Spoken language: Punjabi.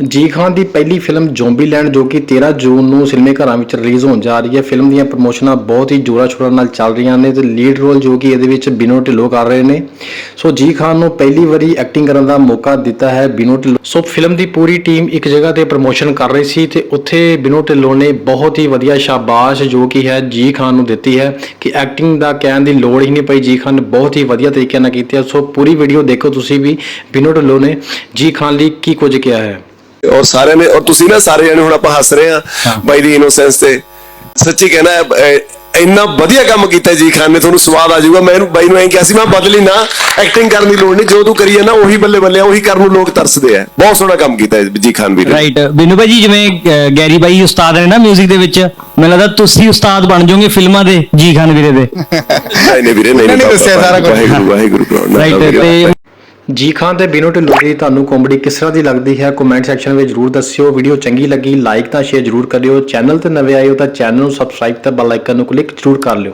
ਜੀ ਖਾਨ ਦੀ ਪਹਿਲੀ ਫਿਲਮ ਜ਼ੋਂਬੀਲੈਂਡ ਜੋ ਕਿ 13 ਜੂਨ ਨੂੰ ਸਿਨੇਮੇ ਘਰਾਂ ਵਿੱਚ ਰਿਲੀਜ਼ ਹੋਣ ਜਾ ਰਹੀ ਹੈ। ਫਿਲਮ ਦੀਆਂ ਪ੍ਰਮੋਸ਼ਨਾਂ ਬਹੁਤ ਹੀ ਜੋਰਾਂ ਸ਼ੋਰਾਂ ਨਾਲ ਚੱਲ ਰਹੀਆਂ ਨੇ ਤੇ ਲੀਡ ਰੋਲ ਜੋ ਕਿ ਇਹਦੇ ਵਿੱਚ ਬਿਨੋ ਢਿੱਲੋਂ ਕਰ ਰਹੇ ਨੇ। ਸੋ ਜੀ ਖਾਨ ਨੂੰ ਪਹਿਲੀ ਵਾਰੀ ਐਕਟਿੰਗ ਕਰਨ ਦਾ ਮੌਕਾ ਦਿੱਤਾ ਹੈ ਬਿਨੋ ਢਿੱਲੋਂ। ਸੋ ਫਿਲਮ ਦੀ ਪੂਰੀ ਟੀਮ ਇੱਕ ਜਗ੍ਹਾ ਤੇ ਪ੍ਰਮੋਸ਼ਨ ਕਰ ਰਹੀ ਸੀ ਤੇ ਉੱਥੇ ਬਿਨੋ ਢਿੱਲੋਂ ਨੇ ਬਹੁਤ ਹੀ ਵਧੀਆ ਸ਼ਾਬਾਸ਼ ਜੋ ਕਿ ਹੈ ਜੀ ਖਾਨ ਨੂੰ ਦਿੱਤੀ ਹੈ ਕਿ ਐਕਟਿੰਗ ਦਾ ਕਹਿਣ ਦੀ ਲੋੜ ਹੀ ਨਹੀਂ ਪਈ। ਜੀ ਖਾਨ ਨੇ ਬਹੁਤ ਹੀ ਵਧੀਆ ਤਰੀਕੇ ਨਾਲ ਕੀਤੀ ਹੈ। ਸੋ ਪੂਰੀ ਵੀਡੀਓ ਦੇਖੋ ਤੁਸੀਂ ਵੀ ਬਿਨੋ ਢਿੱਲੋਂ ਨੇ। ਜੀ ਖਾਨ ਲਈ ਕੀ ਕੁਝ ਕਿਹਾ ਹੈ? ਔਰ ਸਾਰਿਆਂ ਨੇ ਔਰ ਤੁਸੀਂ ਨਾ ਸਾਰੇ ਜਣੇ ਹੁਣ ਆਪਾਂ ਹੱਸ ਰਹੇ ਆ ਬਾਈ ਦੀ ਇਨੋਸੈਂਸ ਤੇ ਸੱਚੀ ਕਹਿਣਾ ਇੰਨਾ ਵਧੀਆ ਕੰਮ ਕੀਤਾ ਜੀ ਖਾਨ ਨੇ ਤੁਹਾਨੂੰ ਸਵਾਦ ਆ ਜਾਊਗਾ ਮੈਂ ਇਹਨੂੰ ਬਾਈ ਨੂੰ ਐਂ ਕਿਹਾ ਸੀ ਮੈਂ ਬਦਲੀ ਨਾ ਐਕਟਿੰਗ ਕਰਨ ਦੀ ਲੋੜ ਨਹੀਂ ਜੋ ਤੂੰ ਕਰੀ ਨਾ ਉਹੀ ਬੱਲੇ ਬੱਲੇ ਉਹੀ ਕਰਨ ਨੂੰ ਲੋਕ ਤਰਸਦੇ ਆ ਬਹੁਤ ਸੋਹਣਾ ਕੰਮ ਕੀਤਾ ਜੀ ਖਾਨ ਵੀਰ। ਰਾਈਟ ਬਿਨੂ ਭਾਈ ਜੀ ਜਿਵੇਂ ਗੈਰੀ ਬਾਈ ਉਸਤਾਦ ਨੇ ਨਾ 뮤직 ਦੇ ਵਿੱਚ ਮੈਨੂੰ ਲੱਗਦਾ ਤੁਸੀਂ ਉਸਤਾਦ ਬਣ ਜਾਓਗੇ ਫਿਲਮਾਂ ਦੇ ਜੀ ਖਾਨ ਵੀਰੇ ਦੇ ਨਹੀਂ ਨਹੀਂ ਵੀਰੇ ਨਹੀਂ ਨਹੀਂ, ਦੱਸਿਆ ਸਾਰਾ ਕੁਛ। ਵਾਹਿਗੁਰੂ ਵਾਹਿਗੁਰੂ ਰਾਈਟ। ਤੇ ਜੀ ਖਾਨ ਤੇ ਬਿਨੋ ਢਿੱਲੋਂ ਦੀ ਤੁਹਾਨੂੰ ਕਾਮੇਡੀ ਕਿਸ ਤਰ੍ਹਾਂ ਦੀ ਲੱਗਦੀ ਹੈ? ਕਮੈਂਟ ਸੈਕਸ਼ਨ ਵਿੱਚ ਜਰੂਰ ਦੱਸਿਓ। ਵੀਡੀਓ ਚੰਗੀ ਲੱਗੀ ਲਾਈਕ ਤਾਂ ਸ਼ੇਅਰ ਜਰੂਰ ਕਰਿਓ। ਚੈਨਲ ਤੇ ਨਵੇਂ ਆਏ ਹੋ ਤਾਂ ਚੈਨਲ ਨੂੰ ਸਬਸਕ੍ਰਾਈਬ ਤੇ ਬੈਲ ਆਈਕਨ ਨੂੰ ਕਲਿੱਕ ਜਰੂਰ ਕਰ ਲਿਓ।